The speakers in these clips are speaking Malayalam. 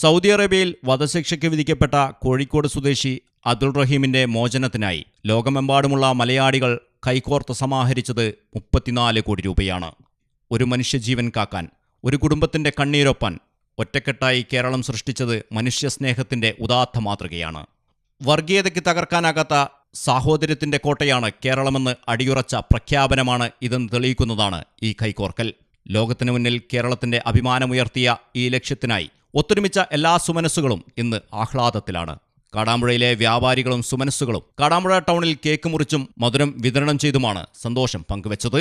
സൗദി അറേബ്യയിൽ വധശിക്ഷയ്ക്ക് വിധിക്കപ്പെട്ട കോഴിക്കോട് സ്വദേശി അബ്ദുൾ റഹീമിന്റെ മോചനത്തിനായി ലോകമെമ്പാടുമുള്ള മലയാളികൾ കൈകോർത്ത് സമാഹരിച്ചത് മുപ്പത്തിനാല് കോടി രൂപയാണ്. ഒരു മനുഷ്യജീവൻ കാക്കാൻ ഒരു കുടുംബത്തിന്റെ കണ്ണീരൊപ്പാൻ ഒറ്റക്കെട്ടായി കേരളം സൃഷ്ടിച്ചത് മനുഷ്യസ്നേഹത്തിന്റെ ഉദാത്ത മാതൃകയാണ്. വർഗീയതയ്ക്ക് തകർക്കാനാകാത്ത സാഹോദര്യത്തിന്റെ കോട്ടയാണ് കേരളമെന്ന് അടിയുറച്ച പ്രഖ്യാപനമാണ് ഇതെന്ന് തെളിയിക്കുന്നതാണ് ഈ കൈകോർക്കൽ. ലോകത്തിനു മുന്നിൽ കേരളത്തിന്റെ അഭിമാനമുയർത്തിയ ഈ ലക്ഷ്യത്തിനായി ഒത്തൊരുമിച്ച എല്ലാ സുമനസ്സുകളും ഇന്ന് ആഹ്ലാദത്തിലാണ്. കാടാമ്പുഴയിലെ വ്യാപാരികളും സുമനസ്സുകളും കാടാമ്പുഴ ടൗണിൽ കേക്ക് മുറിച്ചും മധുരം വിതരണം ചെയ്തുമാണ് സന്തോഷം പങ്കുവച്ചത്.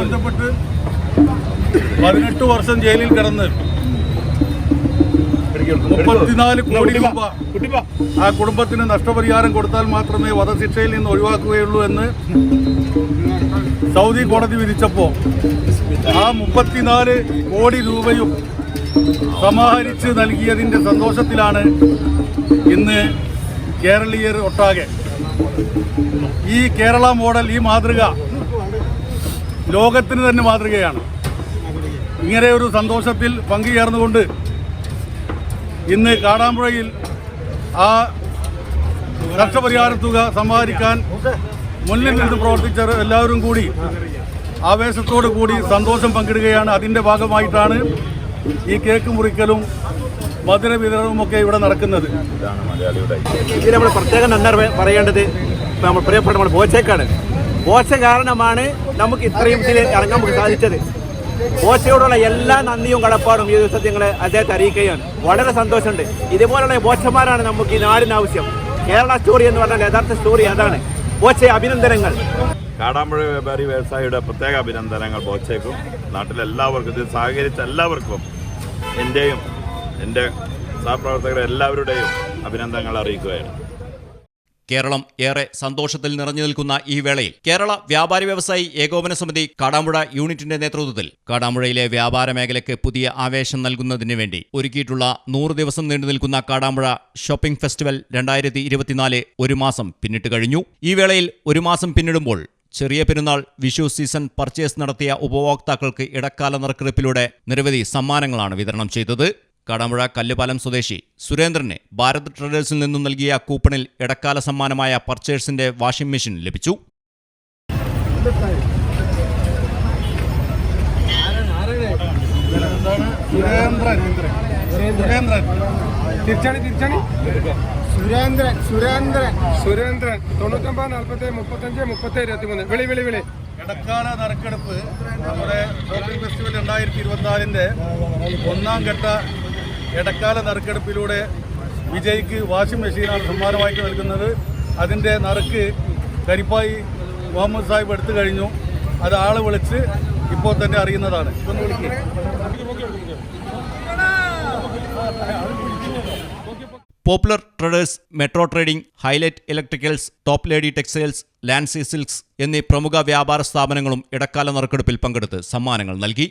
ബന്ധപ്പെട്ട് പതിനെട്ട് വർഷം ജയിലിൽ കിടന്ന് മുപ്പത്തിനാല് കോടി രൂപ. ആ കുടുംബത്തിന് നഷ്ടപരിഹാരം കൊടുത്താൽ മാത്രമേ വധശിക്ഷയിൽ നിന്ന് ഒഴിവാക്കുകയുള്ളൂ എന്ന് സൗദി കോടതി വിധിച്ചപ്പോൾ ആ മുപ്പത്തിനാല് കോടി രൂപയും സമാഹരിച്ച് നൽകിയതിന്റെ സന്തോഷത്തിലാണ് ഇന്ന് കേരളീയർ ഒട്ടാകെ. ഈ കേരള മോഡൽ ഈ മാതൃക ലോകത്തിന് തന്നെ മാതൃകയാണ്. ഇങ്ങനെ ഒരു സന്തോഷത്തിൽ പങ്കുചേർന്നുകൊണ്ട് ഇന്ന് കാടാമ്പുഴയിൽ ആ നഷ്ടപരിഹാര തുക സമാഹരിക്കാൻ മുന്നിൽ നിന്ന് പ്രവർത്തിച്ച എല്ലാവരും കൂടി ആവേശത്തോടു കൂടി സന്തോഷം പങ്കിടുകയാണ്. അതിന്റെ ഭാഗമായിട്ടാണ് ഈ കേക്ക് മുറിക്കലും മധുര വിതരണവും ഒക്കെ ഇവിടെ നടക്കുന്നത്. ഇതിൽ നമ്മൾ പ്രത്യേകം നന്ദി പറ- പറയേണ്ടത് നമ്മൾ പ്രിയപ്പെട്ട നമ്മൾ ബോച്ചയ്ക്കാണ് ബോച്ച കാരണമാണ് നമുക്ക് ഇത്രയും ഇറങ്ങാൻ സാധിച്ചത്. ബോച്ചയോടുള്ള എല്ലാ നന്ദിയും കടപ്പാടും ഈ ദിവസത്തെ ഞങ്ങൾ അദ്ദേഹത്തെ അറിയിക്കുകയാണ്. വളരെ സന്തോഷമുണ്ട്. ഇതുപോലുള്ള ബോച്ചന്മാരാണ് നമുക്ക് ഈ നാടിന് ആവശ്യം. കേരള സ്റ്റോറി എന്ന് പറഞ്ഞാൽ യഥാർത്ഥ സ്റ്റോറി അതാണ്. ബോച്ചയെ അഭിനന്ദനങ്ങൾ. കാടാമ്പുഴ വ്യാപാരി വ്യവസായിയുടെ പ്രത്യേക അഭിനന്ദനങ്ങൾ ബോച്ചയ്ക്കും നാട്ടിലെല്ലാവർക്കും ഇത് സഹകരിച്ച എല്ലാവർക്കും എന്റെയും എന്റെ സഹപ്രവർത്തകരെല്ലാവരുടെയും അഭിനന്ദനങ്ങൾ അറിയിക്കുകയാണ്. കേരളം ഏറെ സന്തോഷത്തിൽ നിറഞ്ഞു നിൽക്കുന്ന ഈ വേളയിൽ കേരള വ്യാപാരി വ്യവസായി ഏകോപന സമിതി കാടാമ്പുഴ യൂണിറ്റിന്റെ നേതൃത്വത്തിൽ കാടാമ്പുഴയിലെ വ്യാപാര മേഖലയ്ക്ക് പുതിയ ആവേശം നൽകുന്നതിന് വേണ്ടി ഒരുക്കിയിട്ടുള്ള നൂറ് ദിവസം നീണ്ടു നിൽക്കുന്ന കാടാമ്പുഴ ഷോപ്പിംഗ് ഫെസ്റ്റിവൽ രണ്ടായിരത്തി ഇരുപത്തിനാല് ഒരു മാസം പിന്നിട്ട് കഴിഞ്ഞു. ഈ വേളയിൽ ഒരു മാസം പിന്നിടുമ്പോൾ ചെറിയ പെരുന്നാൾ വിഷു സീസൺ പർച്ചേസ് നടത്തിയ ഉപഭോക്താക്കൾക്ക് ഇടക്കാല നറുക്കെടുപ്പിലൂടെ നിരവധി സമ്മാനങ്ങളാണ് വിതരണം ചെയ്തത്. കാടാമ്പുഴ കല്ലുപാലം സ്വദേശി സുരേന്ദ്രന് ഭാരത് ട്രേഡേഴ്സിൽ നിന്നും നൽകിയ കൂപ്പണിൽ ഇടക്കാല സമ്മാനമായ പർച്ചേഴ്സിന്റെ വാഷിംഗ് മെഷീൻ ലഭിച്ചു. സുരേന്ദ്രൻ. സുരേന്ദ്രൻ. തിരിച്ചാണി തിരിച്ചാണി. സുരേന്ദ്രൻ സുരേന്ദ്രൻ. സുരേന്ദ്രൻ. തൊണ്ണൂറ്റൊമ്പത് നാൽപ്പത്തി മുപ്പത്തഞ്ച് മുപ്പത്തി ഇരുപത്തിമൂന്ന്. വിളി വിളി വിളി. ഇടക്കാല നറുക്കെടുപ്പ് നമ്മുടെ ഷോപ്പിംഗ് ഫെസ്റ്റിവൽ രണ്ടായിരത്തി ഇരുപത്തിനാലിന്റെ ഒന്നാം ഘട്ട ഇടക്കാല നറുക്കെടുപ്പിലൂടെ വിജയ്ക്ക് വാഷിംഗ് മെഷീനാണ് സമ്മാനമായിട്ട് നൽകുന്നത്. അതിന്റെ നറുക്ക് കരിപ്പായി മുഹമ്മദ് സാഹിബ് എടുത്തു കഴിഞ്ഞു. അത് ആൾ വിളിച്ച് ഇപ്പോൾ തന്നെ അറിയുന്നതാണ്. Popular traders metro trading highlight electricals top lady textiles Lancy silks എന്നീ പ്രമുഖ വ്യാപാര സ്ഥാപനങ്ങളും ഇടക്കാല നറുക്കെടുപ്പിൽ പങ്കെടുത്ത് സമ്മാനങ്ങൾ നൽകി.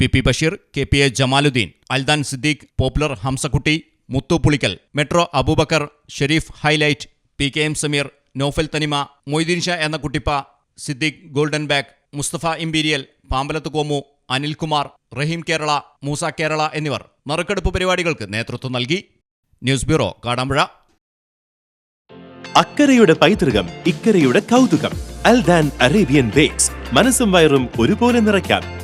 P P Basheer K P A Jamaluddeen Aldan Siddique popular Hamsakutty Muthu Pulikkal metro Abubakker Shareef highlight P K M Sameer Noufal Thanima Moideen Sha എന്ന Kuttippa Siddique golden bag Musthafa imperial Pambalath Komu Anilkumar Raheem Kerala Moosa Kerala എന്നിവർ നറുക്കെടുപ്പ് പരിപാടികൾക്ക് നേതൃത്വം നൽകി. News bureau Kadampuzha. അക്കരയുടെ പൈതൃകം ഇക്കരയുടെ കൗതുകം അൽദാൻ അറേബ്യൻ ബേക്സ് മനസ്സും വയറും ഒരുപോലെ നിറയ്ക്കാം.